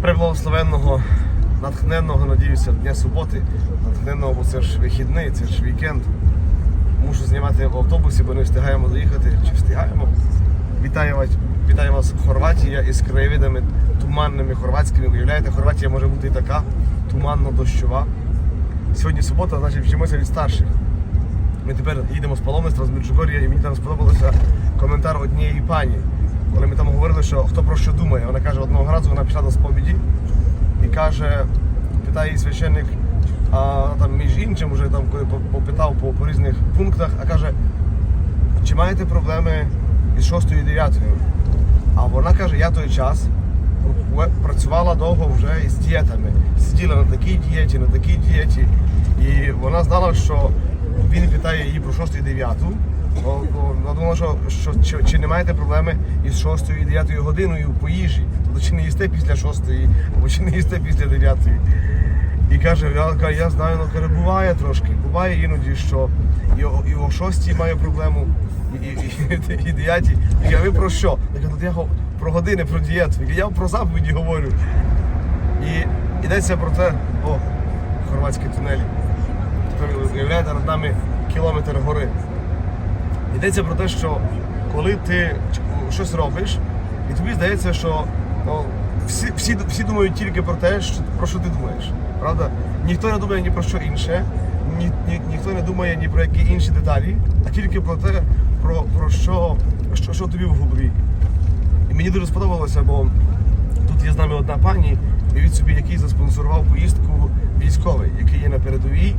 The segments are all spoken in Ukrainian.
Преблагословенного, натхненного, надіюся, дня суботи. Натхненного, бо це ж вихідний, це ж вікенд. Мушу знімати в автобусі, бо не встигаємо доїхати. Чи встигаємо? Вітаю вас, вітаю вас Хорватія із краєвидами туманними хорватськими. Уявляєте, Хорватія може бути і така туманно-дощова. Сьогодні субота, значить вчимося від старших. Ми тепер їдемо з паломництва з Меджугор'я, і мені там сподобався коментар однієї пані. Коли ми там говорили, що хто про що думає. Вона каже, одного разу вона пішла до сповіді і каже, питає її священник, а там між іншим, вже там коли попитав по, по різних пунктах, а каже, чи маєте проблеми із 6 і 9? А вона каже, я той час працювала довго вже із дієтами. Сиділа на такій дієті, на такій дієті. І вона знала, що він питає її про 6 і 9. Бо- бо Вона думала, що, що чи, чи не маєте проблеми із 6 і 9 годиною по їжі. Тобто чи не їсте після 6 або чи не їсте після 9. І каже, я, я знаю, ну каже, буває трошки. Буває іноді, що і, і о 6 має проблему, і, і, і, і 9. Я ви про що? Я кажу, я про години, про дієту. Я про заповіді говорю. І йдеться про те, о, хорватські тунелі. Уявляєте, над нами кілометр гори. Йдеться про те, що коли ти щось робиш, і тобі здається, що ну, всі, всі, всі думають тільки про те, що, про що ти думаєш. Правда? Ніхто не думає ні про що інше, ні, ні, ніхто не думає ні про які інші деталі, а тільки про те, про, про що, що, що тобі в голові. І мені дуже сподобалося, бо тут є з нами одна пані, уявіть собі, який заспонсорував поїздку військовий, який є на передовій.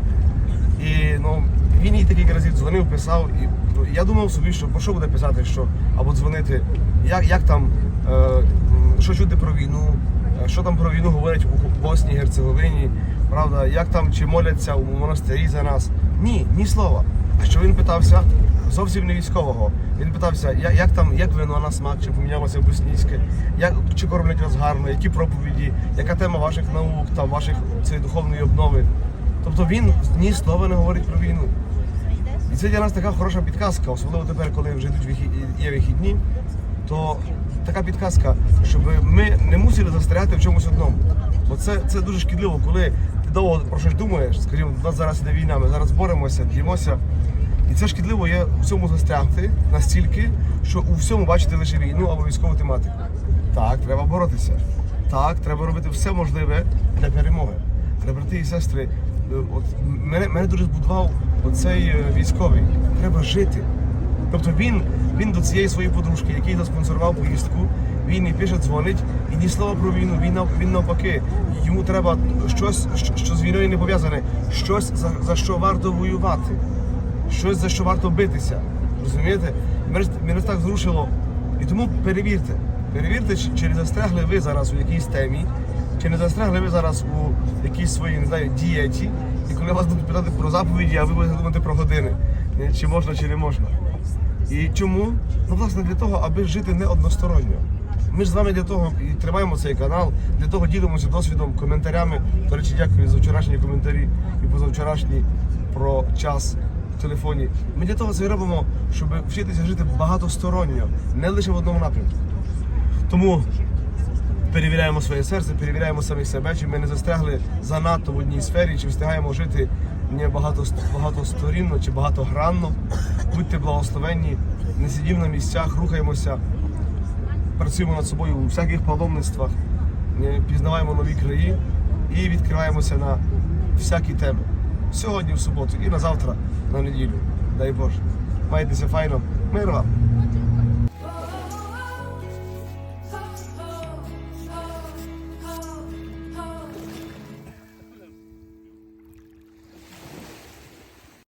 І ну, він їй декілька разів дзвонив, писав. І ну, я думав собі, що про що буде писати, що або дзвонити, як, як там, е, що чути про війну, е, що там про війну говорять у Боснії, Герцеговині, правда, як там чи моляться у монастирі за нас. Ні, ні слова. А що він питався? Зовсім не військового. Він питався, я- як там, як вино на смак, чи помінялося боснійське, як чи кормлять вас гарно, які проповіді, яка тема ваших наук, там ваших цієї духовної обнови. Тобто він ні слова не говорить про війну. І це для нас така хороша підказка, особливо тепер, коли вже йдуть є вихідні, то така підказка, щоб ми не мусили застряти в чомусь одному. Бо це, це дуже шкідливо, коли ти довго про щось думаєш, скажімо, у нас зараз іде війна, ми зараз боремося, б'ємося. І це шкідливо є у всьому застрягти настільки, що у всьому бачити лише війну або військову тематику. Так, треба боротися. Так, треба робити все можливе для перемоги. Треба, брати і сестри, от мене, мене дуже збудував оцей е, військовий. Треба жити. Тобто він, він до цієї своєї подружки, який заспонсорував поїздку, він і пише, дзвонить, і ні слова про війну, він, він навпаки. Йому треба щось, що, що з війною не пов'язане, щось за, за що варто воювати щось за що варто битися. Розумієте? Мене, мене так зрушило. І тому перевірте. Перевірте, чи не застрягли ви зараз у якійсь темі, чи не застрягли ви зараз у якійсь своїй, не знаю, дієті. І коли вас будуть питати про заповіді, а ви будете думати про години, чи можна, чи не можна. І чому? Ну, власне, для того, аби жити не односторонньо. Ми ж з вами для того і тримаємо цей канал, для того ділимося досвідом, коментарями. До речі, дякую за вчорашні коментарі і позавчорашні про час в телефоні. Ми для того це робимо, щоб вчитися жити багатосторонньо, не лише в одному напрямку. Тому перевіряємо своє серце, перевіряємо самих себе, чи ми не застрягли занадто в одній сфері, чи встигаємо жити не багато, багатосторінно чи багатогранно. Будьте благословенні, не сидів на місцях, рухаємося, працюємо над собою у всяких паломництвах, пізнаваємо нові краї і відкриваємося на всякі теми. Сьогодні в суботу і на завтра, на неділю. Дай Боже. Майтеся файно. Мир вам!